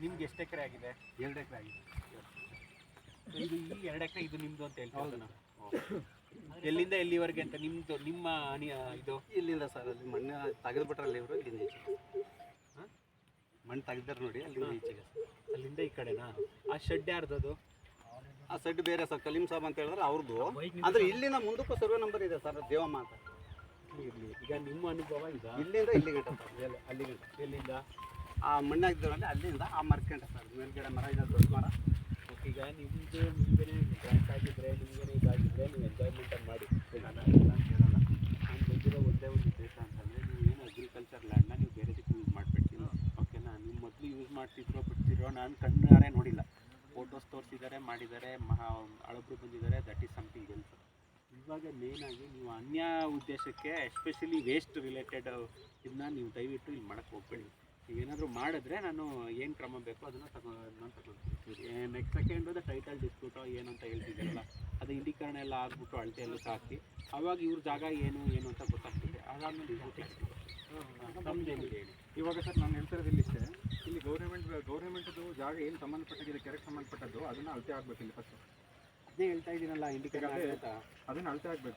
ನಿಮ್ಗೆ ಎಷ್ಟು ಎಕರೆ ಆಗಿದೆ? ಎರಡು ಎಕರೆ ಆಗಿದೆ. ಇದು ಈ ಎರಡು ಎಕರೆ ಇದು ನಿಮ್ದು ಅಂತ ಹೇಳ್ತಾ ನಾವು ಎಲ್ಲಿಂದ ಎಲ್ಲಿವರೆಗೆ ಅಂತ ನಿಮ್ದು ನಿಮ್ಮ ಅನಿ ಇದು? ಇಲ್ಲಿಂದ ಸರ್ ಅಲ್ಲಿ ಮಣ್ಣು ತೆಗೆದ್ಬಿಟ್ರಲ್ಲ ಇವರು ಇಲ್ಲಿಂದ ಈಚೆಗೆ. ಹಾ? ಮಣ್ಣು ತೆಗ್ದಾರೆ ನೋಡಿ ಅಲ್ಲಿಂದ ಈಚೆಗೆ. ಅಲ್ಲಿಂದ ಈ ಕಡೆನಾ? ಆ ಶೆಡ್ ಯಾರ್ದದು? ಆ ಶೆಡ್ ಬೇರೆ ಸರ್ ಕಲೀಂ ಸಾಬ್ ಅಂತ ಹೇಳಿದ್ರೆ ಅವ್ರದ್ದು ಅಂದ್ರೆ ಇಲ್ಲಿನ ಮುಂದಕ್ಕೂ ಸರ್ವೆ ನಂಬರ್ ಇದೆ ಸರ್ ದೇವಮ್ಮ ಅಂತ. ಇರ್ಲಿ. ಈಗ ನಿಮ್ಮ ಅನುಭವ ಇದೆ ಇಲ್ಲಿಂದ ಇಲ್ಲಿ ಗಂಟ ಸರ್ ಎಲ್ಲಿಂದ? ಆ ಮಣ್ಣು ಅಲ್ಲಿ ಅಲ್ಲಿಂದ ಆ ಮರ್ಕಂಟ ಸರ್ ಮೇಲ್ಗಡೆ ಮರ ಇದೆ ದೊಡ್ಡ ಮರ. ಈಗ ನಿಮ್ಮದು ನಿಮಗೆ ಗ್ರ್ಯಾಂಟ್ ಆಗಿದ್ರೆ ನಿಮಗೇನೆ ಇದಾಗಿದ್ರೆ ನೀವು ಎಂಜಾಯ್ಮೆಂಟ್ ಮಾಡಿ. ನಾನು ಬಂದಿರೋ ಒಂದೇ ಒಂದು ಉದ್ದೇಶ ಅಂತಂದರೆ ನೀವು ಏನು ಅಗ್ರಿಕಲ್ಚರ್ ಲ್ಯಾಂಡ್ನ ನೀವು ಬೇರೆದಕ್ಕೆ ಯೂಸ್ ಮಾಡಿಬಿಡ್ತೀನಿ ಓಕೆನಾ ನೀವು ಮೊದಲು ಯೂಸ್ ಮಾಡ್ತಿದ್ರೋ ಬಿಡ್ತಿರೋ ನಾನು ಕಣ್ಣಾರೆ ನೋಡಿಲ್ಲ. ಫೋಟೋಸ್ ತೋರಿಸಿದ್ದಾರೆ ಮಾಡಿದ್ದಾರೆ ಮಹಾ ಅಳಬ್ರು ಬಂದಿದ್ದಾರೆ ದಟ್ ಈಸ್ ಸಮಥಿಂಗ್ ಎಲ್ಸ್ ಇವಾಗ ಮೇಯ್ನಾಗಿ ನೀವು ಅನ್ಯ ಉದ್ದೇಶಕ್ಕೆ ಎಸ್ಪೆಷಲಿ ವೇಸ್ಟ್ ರಿಲೇಟೆಡ್ ಇದನ್ನ ನೀವು ದಯವಿಟ್ಟು ಇಲ್ಲಿ ಮಾಡೋಕ್ಕೆ ಹೋಗ್ಬೇಡಿ. ನೀವೇನಾದರೂ ಮಾಡಿದ್ರೆ ನಾನು ಏನು ಕ್ರಮ ಬೇಕೋ ಅದನ್ನು ತಗೋ ನಾನು ತಗೊಳ್ತೀನಿ. ನೆಕ್ಸ್ಟ್ ಸೆಕೆಂಡ್ ಅದು ಟೈಟಲ್ ಡಿಸ್ಪ್ಯೂಟೋ ಏನು ಅಂತ ಹೇಳ್ತಿದ್ದೀರಲ್ಲ ಅದು ಇಂಡಿಕರಣ ಎಲ್ಲ ಆಗ್ಬಿಟ್ಟು ಅಳತೆ ಎಲ್ಲ ಸಾಕಿ ಅವಾಗ ಇವ್ರ ಜಾಗ ಏನು ಏನು ಅಂತ ಗೊತ್ತಾಗ್ತದೆ. ಅದಾದ್ಮೇಲೆ ಇದು ನಮ್ದೇನಿದೆ ಹೇಳಿ. ಇವಾಗ ಸರ್ ನಾನು ಹೇಳ್ತಿರೋದು ಇಲ್ಲಿ ಇಷ್ಟೇ. ಇಲ್ಲಿ ಗೌರ್ಮೆಂಟ್ ಗೌರ್ಮೆಂಟ್ದು ಜಾಗ ಏನು ಸಂಬಂಧಪಟ್ಟಿದೆ ಕೆರೆಗೆ ಸಂಬಂಧಪಟ್ಟದ್ದು ಅದನ್ನ ಅಳತೆ ಆಗ್ಬೇಕು ಇಲ್ಲಿ ಫಸ್ಟ್ ಅದೇ ಹೇಳ್ತಾ ಇದ್ದೀನಲ್ಲ ಇಂಡಿಕೇಟರ್ ಅದನ್ನ ಅಳತೆ ಆಗಬೇಕು.